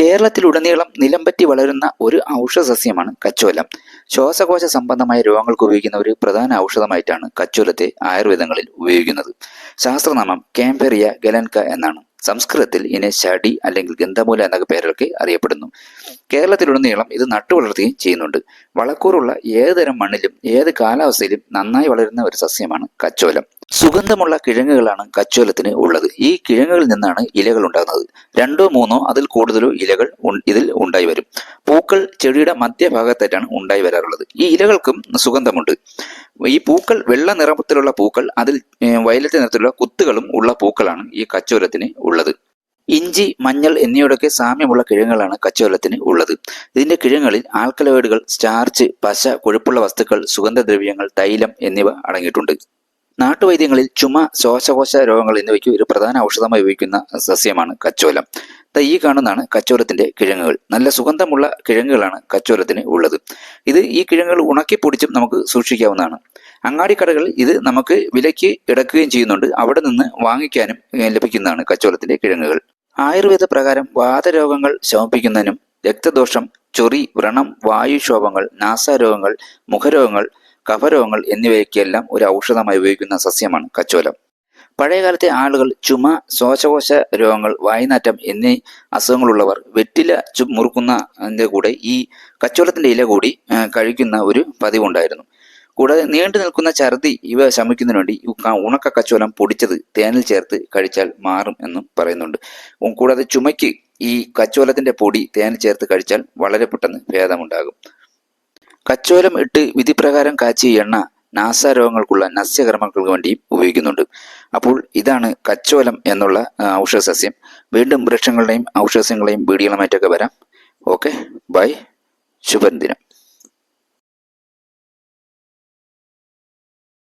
കേരളത്തിലുടനീളം നിലംപറ്റി വളരുന്ന ഒരു ഔഷധ സസ്യമാണ് കച്ചോലം. ശ്വാസകോശ സംബന്ധമായ രോഗങ്ങൾക്ക് ഉപയോഗിക്കുന്ന ഒരു പ്രധാന ഔഷധമായിട്ടാണ് കച്ചോലത്തെ ആയുർവേദങ്ങളിൽ ഉപയോഗിക്കുന്നത്. ശാസ്ത്രനാമം കാംപെറിയ ഗലൻക എന്നാണ്. സംസ്കൃതത്തിൽ ഇതിനെ ശടി അല്ലെങ്കിൽ ഗന്ധമൂല എന്നൊക്കെ പേരൊക്കെ അറിയപ്പെടുന്നു. കേരളത്തിലുടനീളം ഇത് നട്ടുവളർത്തുകയും ചെയ്യുന്നുണ്ട്. വളക്കൂറുള്ള ഏതുതരം മണ്ണിലും ഏത് കാലാവസ്ഥയിലും നന്നായി വളരുന്ന ഒരു സസ്യമാണ് കച്ചോലം. സുഗന്ധമുള്ള കിഴങ്ങുകളാണ് കച്ചോലത്തിന് ഉള്ളത്. ഈ കിഴങ്ങുകളിൽ നിന്നാണ് ഇലകൾ ഉണ്ടാകുന്നത്. രണ്ടോ മൂന്നോ അതിൽ കൂടുതലോ ഇലകൾ ഇതിൽ ഉണ്ടായി വരും. പൂക്കൾ ചെടിയുടെ മധ്യഭാഗത്തായിട്ടാണ് ഉണ്ടായി വരാറുള്ളത്. ഈ ഇലകൾക്കും സുഗന്ധമുണ്ട്. ഈ പൂക്കൾ വെള്ള നിറത്തിലുള്ള പൂക്കൾ അതിൽ വയലറ്റ് നിറത്തിലുള്ള കുത്തുകളും ഉള്ള പൂക്കളാണ് ഈ കച്ചോലത്തിന് ഉള്ളത്. ഇഞ്ചി മഞ്ഞൾ എന്നിവയുടെയൊക്കെ സാമ്യമുള്ള കിഴങ്ങുകളാണ് കച്ചോലത്തിന് ഉള്ളത്. ഇതിന്റെ കിഴങ്ങുകളിൽ ആൽക്കലോയിഡുകൾ സ്റ്റാർച്ച് പശ കൊഴുപ്പുള്ള വസ്തുക്കൾ സുഗന്ധദ്രവ്യങ്ങൾ തൈലം എന്നിവ അടങ്ങിയിട്ടുണ്ട്. നാട്ടുവൈദ്യങ്ങളിൽ ചുമ ശ്വാസകോശ രോഗങ്ങൾ എന്നിവയ്ക്ക് ഒരു പ്രധാന ഔഷധമായി ഉപയോഗിക്കുന്ന സസ്യമാണ് കച്ചോലം. ഈ കാണുന്നതാണ് കച്ചോലത്തിന്റെ കിഴങ്ങുകൾ. നല്ല സുഗന്ധമുള്ള കിഴങ്ങുകളാണ് കച്ചോലത്തിന് ഉള്ളത്. ഇത് ഈ കിഴങ്ങുകൾ ഉണക്കി പൊടിച്ചും നമുക്ക് സൂക്ഷിക്കാവുന്നതാണ്. അങ്ങാടിക്കടകളിൽ ഇത് നമുക്ക് വിലയ്ക്ക് ഇടക്കുകയും ചെയ്യുന്നുണ്ട്. അവിടെ നിന്ന് വാങ്ങിക്കാനും ലഭിക്കുന്നതാണ് കച്ചോലത്തിന്റെ കിഴങ്ങുകൾ. ആയുർവേദ പ്രകാരം വാതരോഗങ്ങൾ ശമിപ്പിക്കുന്നതിനും രക്തദോഷം ചൊറി വ്രണം വായുക്ഷോഭങ്ങൾ നാസാരോഗങ്ങൾ മുഖരോഗങ്ങൾ കഫരോഗങ്ങൾ എന്നിവയ്ക്കെല്ലാം ഒരു ഔഷധമായി ഉപയോഗിക്കുന്ന സസ്യമാണ് കച്ചോലം. പഴയകാലത്തെ ആളുകൾ ചുമ ശ്വാസകോശ രോഗങ്ങൾ വായുനാറ്റം എന്നീ അസുഖങ്ങളുള്ളവർ വെറ്റില ചു മുറുക്കുന്നതിന്റെ കൂടെ ഈ കച്ചോലത്തിന്റെ ഇല കൂടി കഴിക്കുന്ന ഒരു പതിവുണ്ടായിരുന്നു. കൂടാതെ നീണ്ടു നിൽക്കുന്ന ഛർദി ഇവ ശമിക്കുന്നതിന് വേണ്ടി ഉണക്ക കച്ചോലം പൊടിച്ചത് തേനിൽ ചേർത്ത് കഴിച്ചാൽ മാറും എന്നും പറയുന്നുണ്ട്. കൂടാതെ ചുമയ്ക്ക് ഈ കച്ചോലത്തിന്റെ പൊടി തേനിൽ ചേർത്ത് കഴിച്ചാൽ വളരെ പെട്ടെന്ന് ഭേദമുണ്ടാകും. കച്ചോലം ഇട്ട് വിധിപ്രകാരം കാച്ചിയ എണ്ണ നാസാരോഗങ്ങൾക്കുള്ള നസ്യകർമ്മങ്ങൾക്ക് വേണ്ടിയും ഉപയോഗിക്കുന്നുണ്ട്. അപ്പോൾ ഇതാണ് കച്ചോലം എന്നുള്ള ഔഷധ വീണ്ടും വൃക്ഷങ്ങളുടെയും ഔഷധസസ്യങ്ങളെയും വീഡിയോകളുമായിട്ടൊക്കെ വരാം. Okay bye. ശുഭദിനം.